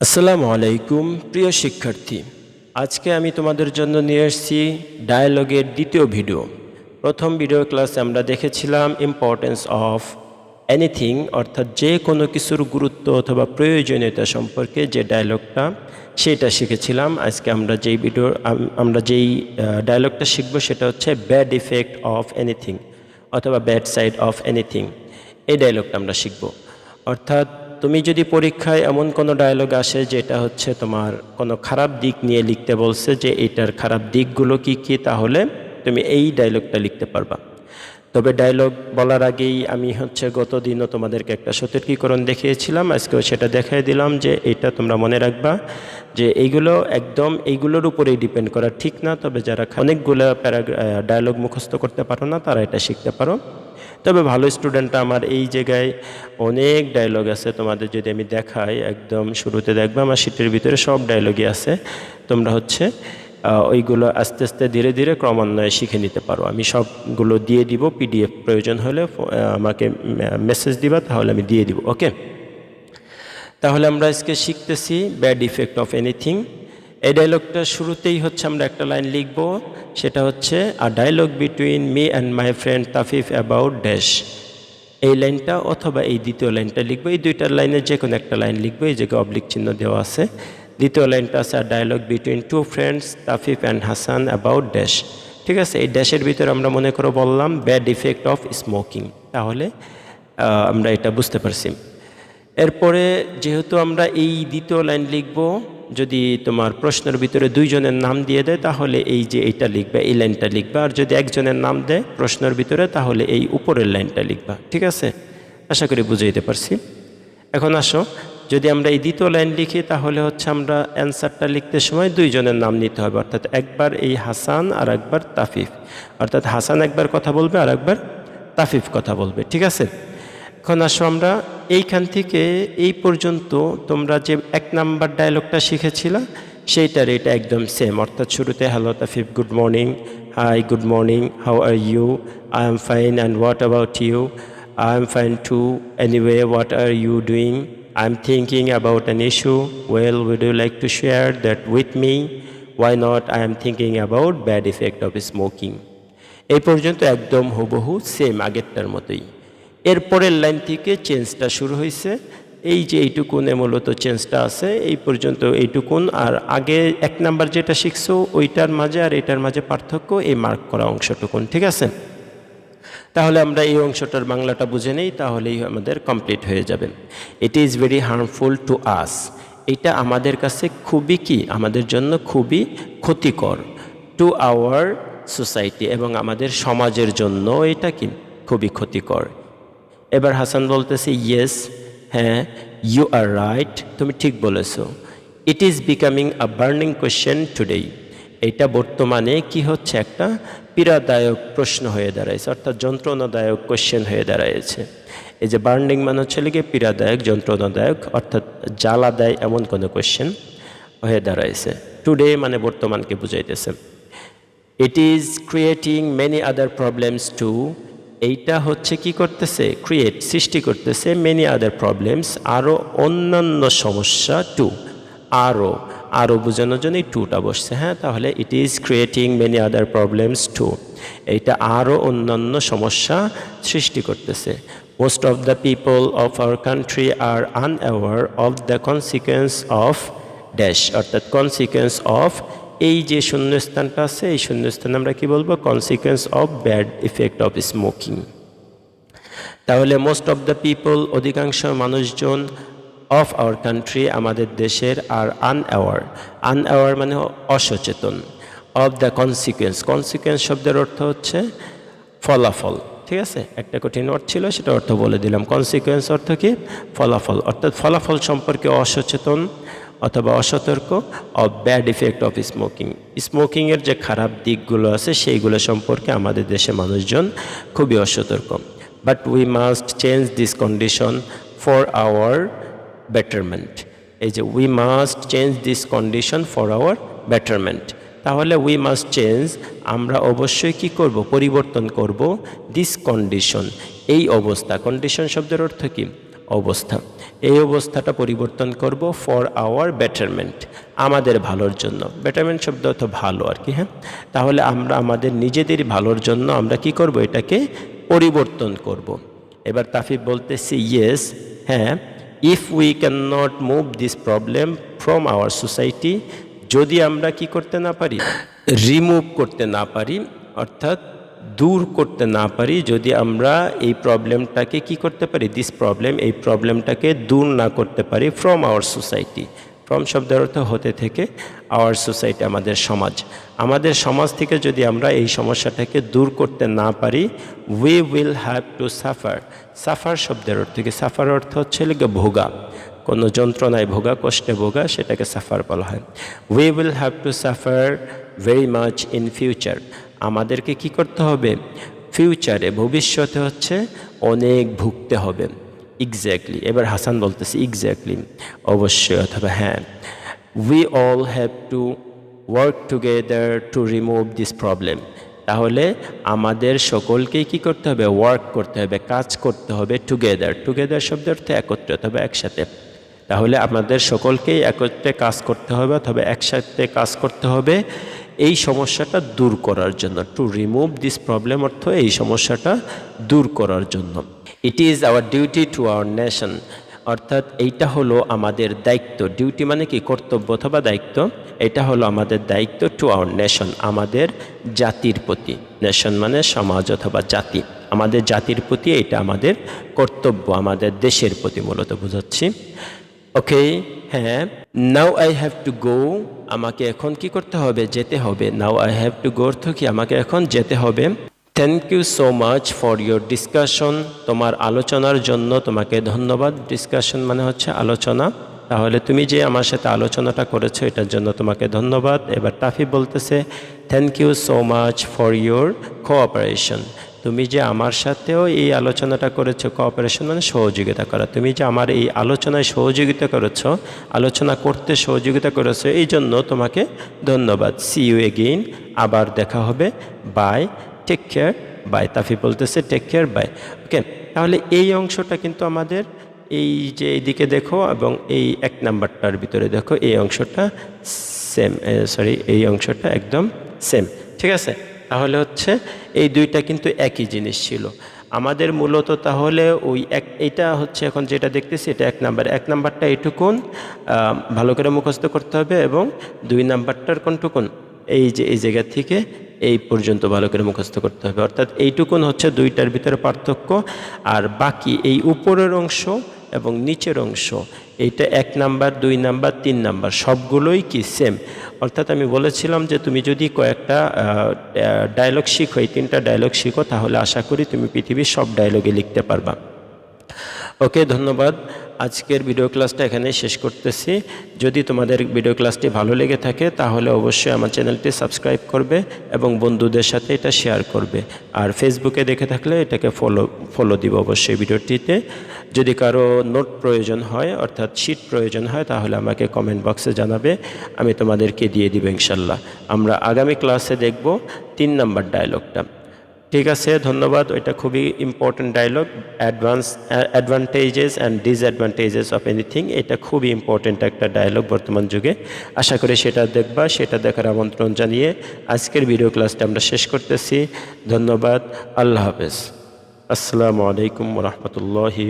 আসসালামু আলাইকুম, প্রিয় শিক্ষার্থী। আজকে আমি তোমাদের জন্য নিয়ে এসেছি ডায়ালগের দ্বিতীয় ভিডিও। প্রথম ভিডিও ক্লাসে আমরা দেখেছিলাম ইম্পর্টেন্স অফ এনিথিং অর্থাৎ যে কোনো কিছুর গুরুত্ব অথবা প্রয়োজনীয়তা সম্পর্কে যে ডায়লগটা সেটা শিখেছিলাম। আজকে আমরা যেই ভিডিও, আমরা যেই ডায়লগটা শিখব সেটা হচ্ছে ব্যাড ইফেক্ট অফ এনিথিং অথবা ব্যাড সাইড অফ এনিথিং এই ডায়লগটা আমরা শিখব। অর্থাৎ তুমি যদি পরীক্ষায় এমন কোনো ডায়লগ আসে যেটা হচ্ছে তোমার কোনো খারাপ দিক নিয়ে লিখতে বলছে যে এটার খারাপ দিকগুলো কি কি, তাহলে তুমি এই ডায়লগটা লিখতে পারবা। তবে ডায়লগ বলার আগেই আমি হচ্ছে গত দিনও তোমাদেরকে একটা সতর্কীকরণ দেখিয়েছিলাম, আজকেও সেটা দেখাই দিলাম যে এটা তোমরা মনে রাখবা যে এইগুলো একদম এইগুলোর উপরেই ডিপেন্ড করা ঠিক না, তবে যারা অনেকগুলো প্যারাগ্রা ডায়লগ মুখস্থ করতে পারো না, তারা এটা শিখতে পারো। তবে ভালো স্টুডেন্টরা আমার এই জায়গায় অনেক ডায়লগ আছে, তোমাদের যদি আমি দেখাই, একদম শুরুতে দেখবে আমার সিটের ভিতরে সব ডায়লগই আছে। তোমরা হচ্ছে ওইগুলো আস্তে আস্তে ধীরে ধীরে ক্রমান্বয়ে শিখে নিতে পারো। আমি সবগুলো দিয়ে দিব পিডিএফ প্রয়োজন হলে আমাকে মেসেজ দিবা, তাহলে আমি দিয়ে দিব ওকে তাহলে আমরা আজকে শিখতেছি ব্যাড ইফেক্ট অফ এনিথিং এই ডায়লগটা শুরুতেই হচ্ছে আমরা একটা লাইন লিখব, সেটা হচ্ছে a dialogue between me and my friend Tafif about dash এই লাইনটা অথবা এই দ্বিতীয় লাইনটা লিখব, এই দুইটার লাইনের যে কোনো একটা লাইন লিখব, এই জায়গায় অবলিক চিহ্ন দেওয়া আছে। দ্বিতীয় লাইনটা আছে a dialogue between two friends Tafif and Hasan about dash ঠিক আছে, এই ড্যাশের ভিতরে আমরা মনে করে বললাম ব্যাড ইফেক্ট অফ স্মোকিং তাহলে আমরা এটা বুঝতে পারছি। এরপরে যেহেতু আমরা এই দ্বিতীয় লাইন লিখব, যদি তোমার প্রশ্নের ভিতরে দুইজনের নাম দিয়ে দেয়, তাহলে এই যে এইটা লিখবে, এই লাইনটা লিখবা, আর যদি একজনের নাম দেয় প্রশ্নের ভিতরে, তাহলে এই উপরের লাইনটা লিখবা, ঠিক আছে? আশা করি বুঝাইতে পারছি। এখন আসো, যদি আমরা এই দ্বিতীয় লাইন লিখি, তাহলে হচ্ছে আমরা অ্যান্সারটা লিখতে সময় দুইজনের নাম নিতে হবে, অর্থাৎ একবার এই হাসান আর একবার তাফিফ। অর্থাৎ হাসান একবার কথা বলবে, আর একবার তাফিফ কথা বলবে, ঠিক আছে? এখন আসো আমরা এইখান থেকে এই পর্যন্ত তোমরা যে এক নাম্বার ডায়লগটা শিখেছিলা, সেইটার এটা একদম সেম অর্থাৎ শুরুতে hello Tafif good morning hi good morning how are you I am fine and what about you I am fine too anyway what are you doing I am thinking about an issue well would you like to share that with me why not I am thinking about bad effect of smoking এই পর্যন্ত একদম হুবহু same আগেরটার মতোই। এরপরের line থেকে চেঞ্জটা শুরু হয়েছে। এই যে এইটুকুনে মূলত চেঞ্জটা আছে, এই পর্যন্ত এইটুকুন। আর আগে এক নাম্বার যেটা শিখছো, ওইটার মাঝে আর এটার মাঝে পার্থক্য, এই মার্ক করা অংশটুকুন, ঠিক আছে? তাহলে আমরা এই অংশটার বাংলাটা বুঝে নেই, তাহলেই আমাদের কমপ্লিট হয়ে যাবে। It is very harmful to us এটা আমাদের কাছে খুবই কি? আমাদের জন্য খুবই ক্ষতিকর টু আওয়ার সোসাইটি এবং আমাদের সমাজের জন্য এটা কি? খুবই ক্ষতিকর। এবার হাসান বলতেছে ইয়েস হ্যাঁ ইউ আর রাইট তুমি ঠিক বলেছ। It is becoming a burning question today এটা বর্তমানে কি হচ্ছে একটা পীড়াদায়ক প্রশ্ন হয়ে দাঁড়াইছে, অর্থাৎ যন্ত্রণাদায়ক কোয়েশ্চেন হয়ে দাঁড়াইছে। এই যে বার্নিং মানে হচ্ছে লিগে পীড়াদায়ক, যন্ত্রণাদায়ক, অর্থাৎ জ্বালা দেয় এমন কোনো কোয়েশ্চেন হয়ে দাঁড়াইছে। টুডে মানে বর্তমানকে বুঝাইতেছে। It is creating many other problems too এইটা হচ্ছে কি করতেছে? ক্রিয়েট সৃষ্টি করতেছে মেনি আদার প্রবলেমস আরও অন্যান্য সমস্যা টু আরও আরও বোঝানোর জন্য এই টুটা বসছে হ্যাঁ? তাহলে it is creating many other problems to এইটা আরও অন্যান্য সমস্যা সৃষ্টি করতেছে। Most of the people of our country are unaware of the consequence of dash অর্থাৎ কনসিকুয়েন্স অফ এই যে শূন্যস্থানটা আছে, এই শূন্যস্থান আমরা কি বলব? Consequence of bad effect of smoking তাহলে মোস্ট অফ দ্য পিপল অধিকাংশ মানুষজন অফ আওয়ার কান্ট্রি আমাদের দেশের আর আনঅ্যাওয়ার আনঅ্যাওয়ার মানে অসচেতন। অফ দ্য কনসিকুয়েন্স কনসিকুয়েন্স শব্দের অর্থ হচ্ছে ফলাফল। ঠিক আছে? একটা কঠিন অর্থ ছিল, সেটা অর্থ বলে দিলাম। কনসিকুয়েন্স অর্থ কি? ফলাফল। অর্থাৎ ফলাফল সম্পর্কে অসচেতন অথবা অসতর্ক of bad effect of smoking স্মোকিংয়ের যে খারাপ দিকগুলো আছে, সেইগুলো সম্পর্কে আমাদের দেশে মানুষজন খুবই অসতর্ক। But we must change this condition for our betterment এই যে we must change this condition for our betterment তাহলে উই মাস্ট চেঞ্জ আমরা অবশ্যই কি করব, পরিবর্তন করব দিস কন্ডিশন এই অবস্থা। কন্ডিশন শব্দের অর্থ কি? অবস্থা। এই অবস্থাটা পরিবর্তন করব ফর আওয়ার বেটারমেন্ট আমাদের ভালোর জন্য। বেটারমেন্ট শব্দ অর্থ ভালো আর কি হ্যাঁ? তাহলে আমরা আমাদের নিজেদের ভালোর জন্য আমরা কি করব? এটাকে পরিবর্তন করব। এবার তাফিফ বলতেছি ইয়েস হ্যাঁ if we can not move this problem from our society যদি আমরা কি করতে না পারি রিমুভ করতে না পারি, অর্থাৎ দূর করতে না পারি, যদি আমরা এই প্রবলেমটাকে কি করতে পারি? দিস প্রবলেম এই প্রবলেমটাকে দূর না করতে পারি ফ্রম আওয়ার সোসাইটি ফ্রম শব্দের অর্থ হতে থেকে আওয়ার সোসাইটি আমাদের সমাজ। আমাদের সমাজ থেকে যদি আমরা এই সমস্যাটাকে দূর করতে না পারি we will have to suffer suffer শব্দের অর্থ কি? সাফার অর্থ হচ্ছে লিগে ভোগা। কোনো যন্ত্রণায় ভোগা, কষ্টে ভোগা, সেটাকে সাফার বলা হয়। We will have to suffer very much in future আমাদেরকে কি করতে হবে? ফিউচারে ভবিষ্যতে হচ্ছে অনেক ভুগতে হবে। এক্স্যাক্টলি এবার হাসান বলতেছি এক্স্যাক্টলি অবশ্যই অথবা হ্যাঁ। We all have to work together to remove this problem তাহলে আমাদের সকলকেই কি করতে হবে? ওয়ার্ক করতে হবে, কাজ করতে হবে টুগেদার টুগেদার শব্দের অর্থ একত্রে অথবা একসাথে। তাহলে আমাদের সকলকেই একত্রে কাজ করতে হবে অথবা একসাথে কাজ করতে হবে। এই সমস্যাটা দূর করার জন্য। টু রিমুভ দিস প্রবলেম অর্থ এই সমস্যাটা দূর করার জন্য। It is our duty to our nation অর্থাৎ এইটা হলো আমাদের দায়িত্ব। ডিউটি মানে কি? কর্তব্য অথবা দায়িত্ব? এটা হলো আমাদের দায়িত্ব টু আওয়ার নেশন আমাদের জাতির প্রতি। নেশন মানে সমাজ অথবা জাতি। আমাদের জাতির প্রতি এটা আমাদের কর্তব্য। আমাদের দেশের প্রতি মূলত বোঝাচ্ছি। ওকে হ্যাঁ now I have to go আমাকে এখন কি করতে হবে? যেতে হবে। Now I have to go অর্থ কি? আমাকে এখন যেতে হবে। Thank you so much for your discussion তোমার আলোচনার জন্য তোমাকে ধন্যবাদ। ডিসকাশন মানে হচ্ছে আলোচনা। তাহলে তুমি যে আমার সাথে আলোচনাটা করেছ, এটার জন্য তোমাকে ধন্যবাদ। এবার টাফি বলতেছে thank you so much for your cooperation তুমি যে আমার সাথেও এই আলোচনাটা করেছ কোঅপারেশন মানে সহযোগিতা করা। তুমি যে আমার এই আলোচনায় সহযোগিতা করেছ, আলোচনা করতে সহযোগিতা করেছ, এই জন্য তোমাকে ধন্যবাদ। সি ইউ এগেইন আবার দেখা হবে। Bye take care bye Tafi বলতেছে টেক কেয়ার বাই ওকে তাহলে এই অংশটা কিন্তু আমাদের এই যে এইদিকে দেখো এবং এই এক নাম্বারটার ভিতরে দেখো, এই অংশটা সেম সরি এই অংশটা একদম সেম ঠিক আছে? তাহলে হচ্ছে এই দুইটা কিন্তু একই জিনিস ছিল। আমাদের মূলত তাহলে ওই এক এটা হচ্ছে এখন যেটা দেখতেছি এটা এক নাম্বার। এক নাম্বারটা এইটুকুন ভালো করে মুখস্থ করতে হবে এবং দুই নাম্বারটার কোনটুকুন? এই যে, এই জায়গা থেকে এই পর্যন্ত ভালো করে মুখস্থ করতে হবে। অর্থাৎ এইটুকুন হচ্ছে দুইটার ভিতরে পার্থক্য। আর বাকি এই উপরের অংশ এবং নিচের অংশ, এইটা এক নাম্বার, দুই নাম্বার, তিন নাম্বার, সবগুলোই কি সেম অর্থাৎ আমি বলেছিলাম যে তুমি যদি কয়েকটা ডায়লগ শিখো, এই তিনটা ডায়লগ শিখো, তাহলে আশা করি তুমি পৃথিবীর সব ডায়লগে লিখতে পারবা। ওকে, ধন্যবাদ। আজকের ভিডিও ক্লাসটা এখানে শেষ করতেছি। যদি তোমাদের ভিডিও ক্লাসটি ভালো লেগে থাকে, তাহলে অবশ্যই আমার চ্যানেলটি সাবস্ক্রাইব করবে এবং বন্ধুদের সাথে এটা শেয়ার করবে। আর ফেসবুকে দেখে থাকলে এটাকে ফলো ফলো দিব অবশ্যই ভিডিওটিতে। যদি কারও নোট প্রয়োজন হয়, অর্থাৎ শিট প্রয়োজন হয়, তাহলে আমাকে কমেন্ট বক্সে জানাবে। আমি তোমাদেরকে দিয়ে দিব ইনশাল্লাহ। আমরা আগামী ক্লাসে দেখব তিন নাম্বার ডায়লগটা ঠিক আছে, ধন্যবাদ। ওইটা খুবই important dialogue advance advantages and disadvantages of anything এটা খুবই ইম্পর্ট্যান্ট একটা ডায়লগ বর্তমান যুগে। আশা করি সেটা দেখবা, সেটা দেখার আমন্ত্রণ জানিয়ে আজকের ভিডিও ক্লাসটা আমরা শেষ করতেছি। ধন্যবাদ, আল্লাহ হাফেজ। আসসালামু আলাইকুম রহমতুল্লাহি